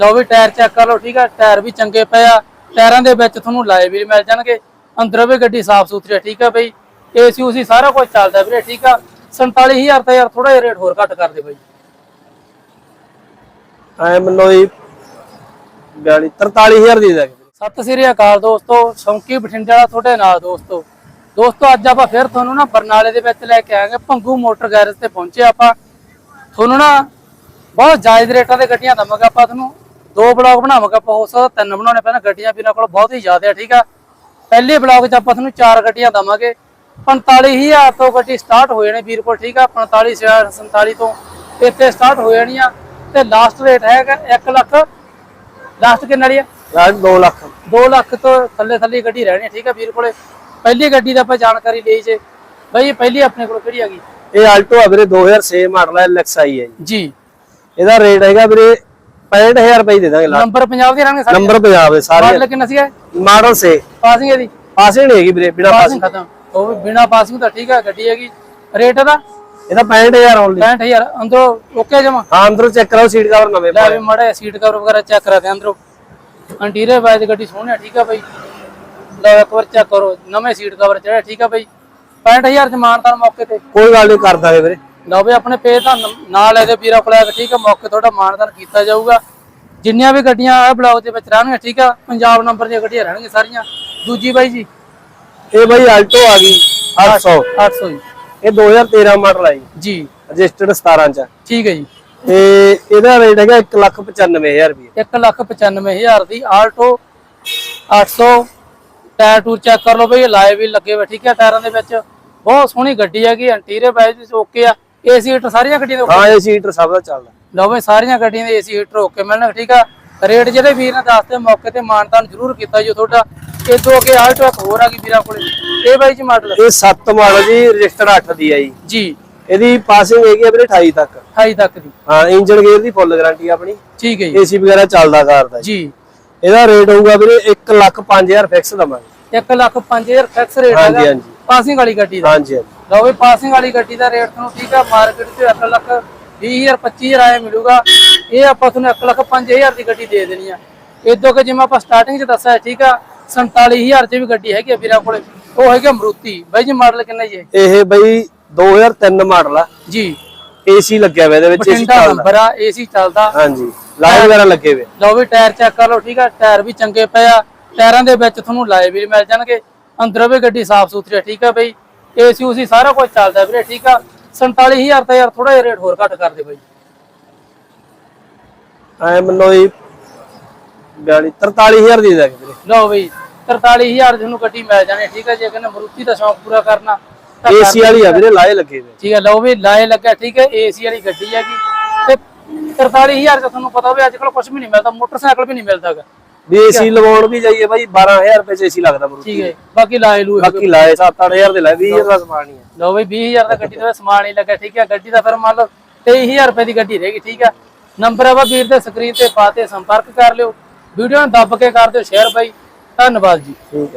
ਲਓ ਵੀ tyre check ਕਰ ਲਓ ਠੀਕ ਆ? ਟਾਇਰ ਵੀ ਚੰਗੇ ਪਏ ਆ। ਟਾਇਰਾਂ ਦੇ ਵਿੱਚ ਤੁਹਾਨੂੰ ਲਾਏ ਵੀ ਮਿਲ ਜਾਣਗੇ। ਅੰਦਰੋਂ ਵੀ ਗੱਡੀ ਸਾਫ਼ ਸੁਥਰੀ ਆ ਠੀਕ ਆ ਬਈ? ਏਸੀ ਉਸੀ ਸਾਰਾ ਕੁਝ ਚੱਲਦਾ ਵੀਰੇ ਠੀਕ ਆ? 47000 ਤਾਂ ਯਾਰ ਥੋੜਾ ਜਿਹਾ ਰੇਟ ਹੋਰ ਘੱਟ ਕਰ ਦੇ ਬਾਈ। ਐ ਮੰਨੋ ਜੀ 42 43000 ਦੀ ਦੇ ਸਤਿ ਸ੍ਰੀ ਅਕਾਲ ਦੋਸਤੋ ਸ਼ੌਂਕੀ ਬਠਿੰਡੇ ਵਾਲਾ ਤੁਹਾਡੇ ਨਾਲ ਦੋਸਤੋ। ਦੋਸਤੋ ਅੱਜ ਆਪਾਂ ਫਿਰ ਤੁਹਾਨੂੰ ਨਾ ਬਰਨਾਲੇ ਦੇ ਵਿੱਚ ਲੈ ਕੇ ਆਵਾਂਗੇ ਭੰਗੂ ਮੋਟਰ ਗੈਰੇਜ ਤੇ ਪਹੁੰਚੇ ਆਪਾਂ। ਤੁਹਾਨੂੰ ਨਾ ਬਹੁਤ ਜਾਇਜ਼ ਰੇਟਾਂ ਦੇ ਗੱਡੀਆਂ ਦਵਾਂਗੇ ਆਪਾਂ ਤੁਹਾਨੂੰ। ਦੋ ਬਲੌਗ ਬਣਾਵਾਂਗੇ ਆਪਾਂ ਹੋ ਸਕਦਾ ਤਿੰਨ ਬਣਾਉਣੇ ਪੈਣ ਗੱਡੀਆਂ ਵੀਰਾਂ ਕੋਲ ਬਹੁਤ ਹੀ ਜ਼ਿਆਦਾ ਆ ਠੀਕ ਆ? ਪਹਿਲੇ ਬਲੌਗ 'ਚ ਆਪਾਂ ਤੁਹਾਨੂੰ ਚਾਰ ਗੱਡੀਆਂ ਦਵਾਂਗੇ। 45000 ਤੋਂ ਗੱਡੀ ਸਟਾਰਟ ਹੋ ਜਾਣੀ ਵੀਰ ਕੋਲ ਠੀਕ ਆ? 45 47 ਤੋਂ ਇੱਥੇ ਸਟਾਰਟ ਹੋ ਜਾਣੀਆਂ ਤੇ ਲਾਸਟ ਰੇਟ ਹੈਗਾ 1 ਲੱਖ। ਲਾਸਟ ਕਿੰਨਾ ਵਾਲੀ ਆ? ਯਾਰ 2 ਲੱਖ। 2 ਲੱਖ ਤੋਂ ਥੱਲੇ ਥੱਲੇ ਗੱਡੀ ਰਹਿਣੀ ਠੀਕ ਹੈ ਵੀਰ ਕੋਲੇ? ਪਹਿਲੀ ਗੱਡੀ ਦਾ ਆਪਾਂ ਜਾਣਕਾਰੀ ਲਈ ਜੇ। ਬਈ ਇਹ ਪਹਿਲੀ ਆਪਣੇ ਕੋਲ ਕਿਹੜੀ ਆ ਗਈ? ਇਹ ਆਲਟੋ ਆ ਵੀਰੇ 2006 ਮਾਡਲ ਹੈ LXI ਹੈ ਜੀ। ਇਹਦਾ ਰੇਟ ਹੈਗਾ ਵੀਰੇ 65000 ਰੁਪਏ ਦੇ ਦਾਂਗੇ ਲਾਸਟ ਨੰਬਰ ਪੰਜਾਬ ਦੇ ਰਹਿਣਗੇ ਸਾਰੇ। ਨੰਬਰ ਪੰਜਾਬ ਹੈ ਸਾਰੇ। ਮਾਡਲ ਕਿੰਨਾ ਸੀਗਾ? ਮਾਡਲ ਸੇ। ਪਾਸਿੰਗ ਇਹਦੀ ਪਾਸੇ ਨਹੀਂ ਹੈਗੀ ਵੀਰੇ ਬਿਨਾ ਪਾਸਿੰਗ ਖਤਮ। ਉਹ ਵੀ ਬਿਨਾ ਪਾਸਿੰਗ ਤਾਂ ਠੀਕ ਹੈ ਗੱਡੀ ਹੈਗੀ। ਰੇਟ ਦਾ ਇਹਦਾ 65000 ਓਨਲੀ 65000 ਅੰਦਰੋਂ ਓਕੇ ਜਮਾ? ਹਾਂ ਅੰਦਰੋਂ ਚੈੱਕ ਕਰਾਓ ਸੀਟ ਕਵਰ ਨਵੇਂ ਲੈ ਵੀ ਮੜਾ ਸੀਟ ਕਵਰ ਵਗੈਰਾ ਚੈੱਕ ਕਰਾ ਦੇ ਅੰਦਰੋਂ। ਇੰਟੀਰੀਅਰ ਵਾਈਜ਼ ਗੱਡੀ ਸੋਹਣੀ ਆ ਠੀਕ ਆ ਬਈ। ਲਓ ਇੱਕ ਵਾਰ ਚੈੱਕ ਕਰੋ ਨਵੇਂ ਸੀਟ ਕਵਰ ਚੜਿਆ ਠੀਕ ਆ ਬਈ। 65000 ਚ ਮਾਨਤਾਨ ਮੌਕੇ ਤੇ। ਕੋਈ ਗੱਲ ਨਹੀਂ ਕਰ ਦਾਂਗੇ ਵੀਰੇ। ਲਓ ਵੀ ਆਪਣੇ ਪੇਜ ਦਾ ਨ- ਨਾਂ ਲੈ ਦੇ ਵੀਰਾ ਆ ਕੇ ਠੀਕ ਆ ਮੌਕੇ ਤੁਹਾਡਾ ਮਾਨਦਾਨ ਕੀਤਾ ਜਾਊਗਾ। ਜਿੰਨੀਆਂ ਵੀ ਗੱਡੀਆਂ ਆ ਬਲੌਗ ਦੇ ਵਿੱਚ ਰਹਿਣਗੀਆਂ ਠੀਕ ਆ ਪੰਜਾਬ ਨੰਬਰ ਦੀਆਂ ਗੱਡੀਆਂ ਰਹਿਣਗੀਆਂ ਸਾਰੀਆਂ। ਦੂਜੀ ਬਾਈ ਜੀ? ਇਹ ਬਾਈ ਆਲਟੋ ਆ ਗਈ 800 800 ਜੀ। ਇਹ 2013 ਮਾਡਲ ਹੈ ਜੀ। ਜੀ। ਰਜਿਸਟਰਡ 17 ਚ ਠੀਕ ਹੈ ਜੀ। ਤੇ ਇਹਦਾ ਰੇਟ ਹੈਗਾ 195000 ਰੁਪਏ। 195000 ਦੀ ਆਲਟੋ 800 ਟਾਇਰ ਟੂਰ ਚੈੱਕ ਕਰ ਲਓ ਬਈ ਲਾਏ ਵੀ ਲੱਗੇ ਹੋਏ ਠੀਕ ਆ ਟਾਇਰਾਂ ਦੇ ਵਿੱਚ। ਬਹੁਤ ਸੋਹਣੀ ਗੱਡੀ ਹੈਗੀ ਇੰਟੀਰੀਅਰ ਵਾਈਜ਼ ਓਕੇ ਆ। ਏਸੀ ਹੀਟਰ ਸਾਰੀਆਂ ਗੱਡੀਆਂ ਦੇ ਹਾਂ ਇਹ ਸੀਟ ਸਭ ਦਾ ਚੱਲਦਾ। ਲਓ ਬਈ ਸਾਰੀਆਂ ਗੱਡੀਆਂ ਦੇ ਏਸੀ ਹੀਟਰ ਓਕੇ ਮਿਲਣਗੇ ਠੀਕ ਆ? ਰੇਟ ਜਿਹੜੇ ਵੀਰ ਨੇ ਦੱਸਦੇ ਮੌਕੇ ਤੇ ਮਾਨਤਾਨ ਜ਼ਰੂਰ ਕੀਤਾ ਜੀ ਤੁਹਾਡਾ। ਇਹ ਤੋਂ ਅੱਗੇ ਆਲਟੋ ਇੱਕ ਹੋਰ ਆ ਗਈ ਵੀਰਾਂ ਕੋਲੇ। ਇਹ ਬਾਈ ਜੀ ਮਾਡਲ ਇਹ 7 ਮਾਡਲ ਜੀ ਰਜਿਸਟਰਡ 8 ਦੀ ਹੈ ਜੀ। ਜੀ। ਇਹਦੀ ਪਾਸਿੰਗ ਹੈਗੀ ਆ ਵੀਰੇ 28 ਤੱਕ। 28 ਤੱਕ ਦੀ। ਹਾਂ ਇੰਜਨ ਗੇਅਰ ਦੀ ਫੁੱਲ ਗਾਰੰਟੀ ਆਪਣੀ। ਠੀਕ ਹੈ ਜੀ। ਏਸੀ ਵਗੈਰਾ ਚੱਲਦਾ ਕਰਦਾ ਜੀ। ਜੀ। ਇਹਦਾ ਰੇਟ ਹੋਊਗਾ ਵੀਰੇ 1 ਲੱਖ 5000 ਫਿਕਸ ਦਵਾਂਗੇ। 1 ਲੱਖ 5000 ਫਿਕਸ ਰੇਟ ਹਾਂਜੀ, ਹੈਗਾ। ਹਾਂਜੀ। ਪਾਸਿੰਗ ਵਾਲੀ ਗੱਡੀ ਦਾ। ਹਾਂਜੀ ਹਾਂਜੀ। ਲਓ ਵੀ ਪਾਸਿੰਗ ਵਾਲੀ ਗੱਡੀ ਦਾ ਰੇਟ ਤੁਹਾਨੂੰ ਠੀਕ ਆ ਮਾਰਕੀਟ 'ਚ 1 ਲੱਖ 20000 25000 ਆਏ ਮਿਲੂਗਾ। ਇਹ ਆਪਾਂ ਤੁਹਾਨੂੰ 1 ਲੱਖ 5000 ਦੀ ਗੱਡੀ ਦੇ ਦੇਣੀ ਆ। ਇਦੋਂ ਕਿ ਜਿਵੇਂ ਆਪਾਂ ਸਟਾਰਟਿੰਗ 'ਚ ਦੱਸਿਆ ਠੀਕ ਆ 47000 'ਚ ਵੀ ਗੱਡੀ ਹੈਗੀ ਆ ਵੀਰਾਂ ਕੋਲੇ। ਉਹ ਹੈਗੀ ਆ ਮਰੂਤੀ। ਬਾਈ ਜੀ ਮਾਡਲ ਕਿੰਨਾ ਜੀ ਇਹ? ਬਈ 2003 ਮਾਡਲ ਆ। ਜੀ। ਏਸੀ ਲੱਗਿਆ ਹੋਇਆ ਇਹਦੇ ਵਿੱਚ ਏਸੀ ਚੱਲਦਾ। ਨੰਬਰ ਆ ਏਸੀ ਚੱਲਦਾ। ਹਾਂਜੀ। ਲਾਈਟ ਵਗੈਰਾ ਲੱਗੇ ਹੋਏ। ਲਓ ਵੀ ਟਾਇਰ ਚੈੱਕ ਕਰ ਲਓ ਠੀਕ ਆ ਟਾਇਰ ਵੀ ਚੰਗੇ ਪਏ ਆ। ਟਾਇਰਾਂ ਦੇ ਵਿੱਚ ਤੁਹਾਨੂੰ ਲਾਏ ਵੀ ਮਿਲ ਜਾਣਗੇ। ਅੰਦਰੋਂ ਵੀ ਗੱਡੀ ਸਾਫ਼ ਸੁਥਰੀ ਆ ਠੀਕ ਆ ਬਈ। ਏਸੀ ਉਸੀ ਸਾਰਾ ਕੁਝ ਚੱਲਦਾ ਵੀਰੇ ਠੀਕ ਆ? 47000 ਤਾਂ ਯਾਰ ਥੋੜਾ ਜਿਹਾ ਰੇਟ ਹੋਰ ਘੱਟ ਕਰ ਦੇ ਬਾਈ। ਐ ਮੰਨੋ ਜੀ 42 43000 ਦੀ ਦੇ ਦਾਂਗੇ ਵੀਰੇ। ਲਓ ਬਈ 43000 ਦੀ ਤੁਹਾਨੂੰ ਗੱਡੀ ਮਿਲ ਜਾਣੀ ਠੀਕ ਆ? ਜੇ ਕਹਿੰਦੇ ਮਰੂਤੀ ਦਾ ਸ਼ੌਂਕ ਪੂਰਾ ਕਰਨਾ ਏਸੀ ਵਾਲੀ ਆ ਵੀਰੇ ਲਾਏ ਲੱਗੇ ਹੋਏ ਠੀਕ ਆ ਲਓ ਵੀ ਲਾਏ ਲੱਗਾ ਠੀਕ ਹੈ ਏਸੀ ਵਾਲੀ ਗੱਡੀ ਹੈਗੀ। ਤੇ 43000 ਦਾ ਤੁਹਾਨੂੰ ਪਤਾ ਹੋਵੇ ਅੱਜ ਕੱਲ ਕੁਝ ਵੀ ਨਹੀਂ ਮਿਲਦਾ ਮੋਟਰਸਾਈਕਲ ਵੀ ਨਹੀਂ ਮਿਲਦਾਗਾ ਵੀ ਏਸੀ ਲਵਾਉਣ ਵੀ ਜਾਈਏ ਬਾਈ 12000 ਰੁਪਏ ਚ ਏਸੀ ਲੱਗਦਾ ਮਰੂਤੀ ਠੀਕ ਹੈ ਬਾਕੀ ਲਾਏ ਲੂ ਬਾਕੀ ਲਾਏ 7-8000 ਦੇ ਲਾਏ 20000 ਦਾ ਸਮਾਨ ਹੀ ਆ ਲਓ ਬਈ 20000 ਦਾ ਗੱਡੀ ਦਾ ਸਮਾਨ ਹੀ ਲੱਗਾ ਠੀਕ ਹੈ। ਗੱਡੀ ਦਾ ਫਿਰ ਮੰਨ ਲਓ 23000 ਰੁਪਏ ਦੀ ਗੱਡੀ ਰਹੇਗੀ ਠੀਕ ਹੈ। ਨੰਬਰ ਆ ਵੀਰ ਦੇ ਸਕਰੀਨ ਤੇ ਪਾਤੇ ਸੰਪਰਕ ਕਰ ਲਿਓ। ਵੀਡੀਓ ਨੂੰ ਦੱਬ ਕੇ ਕਰ ਦਿਓ ਸ਼ੇਅਰ ਬਾਈ। ਧੰਨਵਾਦ ਜੀ। ਠੀਕ ਹੈ।